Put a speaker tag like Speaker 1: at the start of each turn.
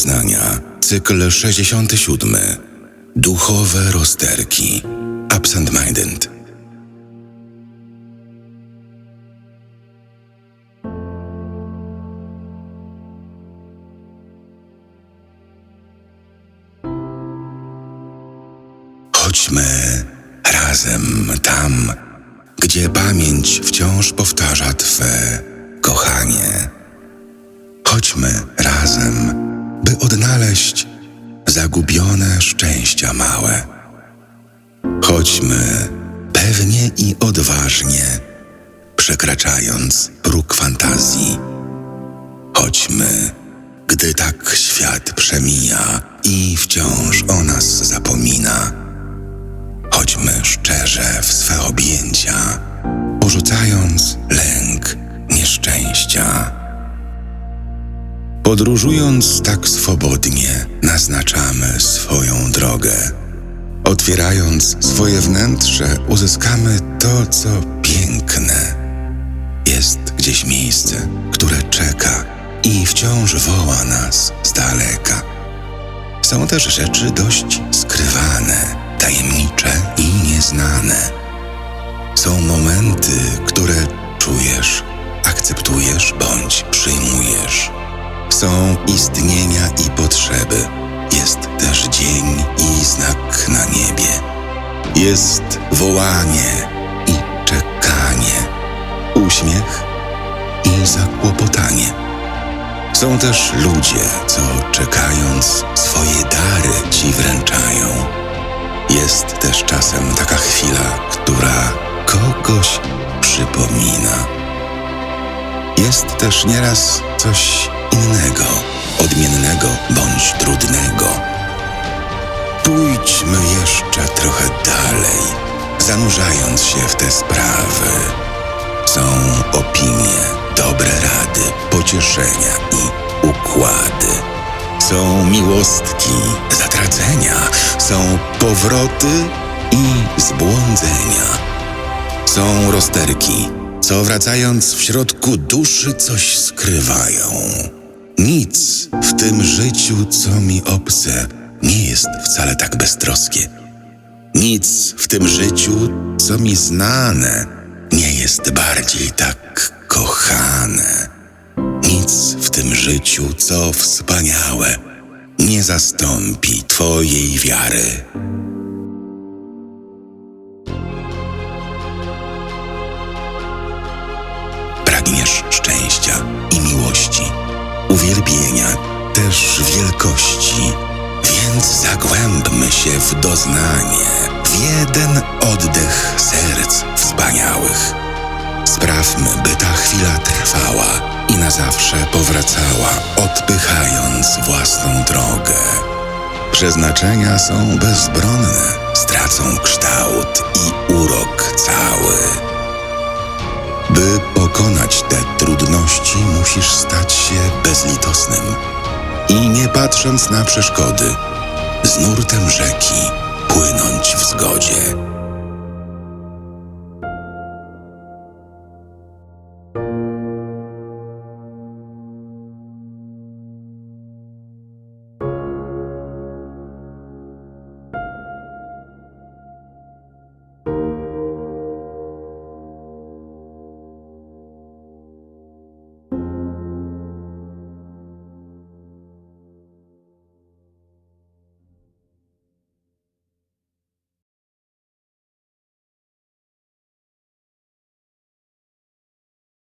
Speaker 1: doznania. Cykl 67. Duchowe rozterki. Absent Minded. Chodźmy razem tam, gdzie pamięć wciąż powtarza Twe kochanie. Chodźmy razem, by odnaleźć zagubione szczęścia małe. Chodźmy pewnie i odważnie, przekraczając próg fantazji. Chodźmy, gdy tak świat przemija i wciąż o nas zapomina. Chodźmy szczerze w swe objęcia, porzucając Podróżując tak swobodnie, naznaczamy swoją drogę. Otwierając swoje wnętrze, uzyskamy to, co piękne. Jest gdzieś miejsce, które czeka i wciąż woła nas z daleka. Są też rzeczy dość skrywane, tajemnicze i nieznane. Są momenty, które czujesz, akceptujesz bądź przyjmujesz. Są istnienia i potrzeby. Jest też dzień i znak na niebie. Jest wołanie i czekanie, uśmiech i zakłopotanie. Są też ludzie, co czekając swoje dary ci wręczają. Jest też czasem taka chwila, która kogoś przypomina. Jest też nieraz coś odmiennego bądź trudnego. Pójdźmy jeszcze trochę dalej, zanurzając się w te sprawy. Są opinie, dobre rady, pocieszenia i układy. Są miłostki, zatracenia, są powroty i zbłądzenia. Są rozterki, co wracając w środku duszy coś skrywają. Nic w tym życiu, co mi obce, nie jest wcale tak beztroskie. Nic w tym życiu, co mi znane, nie jest bardziej tak kochane. Nic w tym życiu, co wspaniałe, nie zastąpi Twojej wiary. Pragniesz szczęścia i miłości, uwielbienia, też wielkości, więc zagłębmy się w doznanie, w jeden oddech serc wspaniałych. Sprawmy, by ta chwila trwała i na zawsze powracała, odpychając własną drogę. Przeznaczenia są bezbronne, stracą kształt i urok cały. By pokonać te trudności, musisz bezlitosnym i nie patrząc na przeszkody, z nurtem rzeki płynąć w zgodzie.